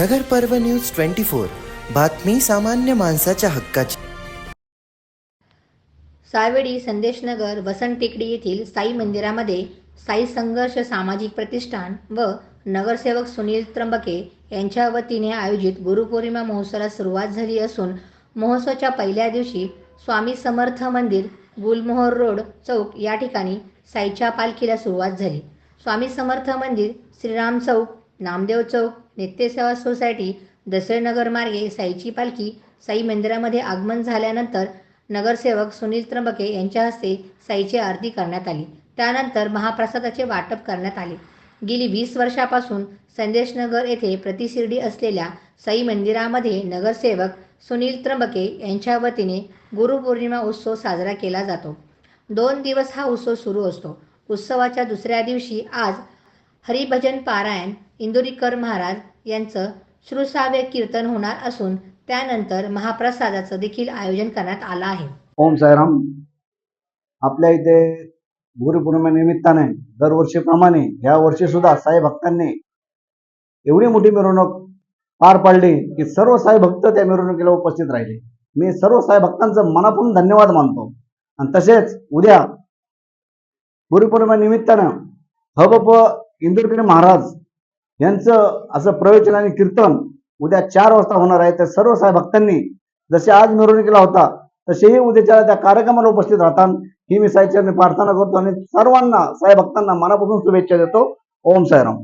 नगर पर्व news twenty four. बातमी सामान्य माणसाच्या हक्काची. सावेडी संदेशनगर वसंत टेकडी येथील साई मंदिरामध्ये साई संघर्ष सामाजिक प्रतिष्ठान व नगरसेवक सुनील त्र्यंबके यांच्या वतीने आयोजित गुरुपौर्णिमा महोत्सवाला सुरुवात झाली असून महोत्सवाच्या पहिल्या दिवशी स्वामी समर्थ मंदिर गुलमोहर रोड चौक या ठिकाणी साईच्या पालखीला सुरुवात झाली. स्वामी समर्थ मंदिर श्रीराम चौक नामदेव चौक नित्यसेवा सोसायटी दसरेनगर मार्गे साईची पालखी साई मंदिरामध्ये आगमन झाल्यानंतर नगरसेवक सुनील त्र्यंबके यांच्या हस्ते साईची आरती करण्यात आली. त्यानंतर महाप्रसादाचे वाटप करण्यात आले. गेली वीस वर्षापासून संदेशनगर येथे प्रतिशिर्डी असलेल्या साई मंदिरामध्ये नगरसेवक सुनील त्र्यंबके यांच्या वतीने गुरुपौर्णिमा उत्सव साजरा केला जातो. दोन दिवस हा उत्सव सुरू असतो. उत्सवाच्या दुसऱ्या दिवशी आज हरिभजन पारायण इंदुरीकर महाराज यांचं श्रुसाव्य कीर्तन होणार असून त्यानंतर महाप्रसादाचं देखील आयोजन करण्यात आलं आहे. ओम साईराम. आपल्या इथे गुरुपौर्णिमेनिमित्ताने दरवर्षीप्रमाणे या वर्षी सुद्धा साई भक्तांनी एवढी मोठी मिरवणूक पार पाडली की सर्व साई भक्त त्या मिरवणुकीला उपस्थित राहिले. मी सर्व साई भक्तांचं मनापूर्ण धन्यवाद मानतो. आणि तसेच उद्या गुरुपौर्णिमेनिमित्तानं हबप इंदुरगिरी महाराज यांचं असं प्रवचन आणि कीर्तन उद्या चार वाजता होणार आहे. तर सर्व साहेब भक्तांनी जसे आज मिरवणुकीला होता तसेही उद्याच्या त्या कार्यक्रमाला उपस्थित राहतात ही मी साईचरणी प्रार्थना करतो आणि सर्वांना साई भक्तांना मनापासून शुभेच्छा देतो. ओम साईराम.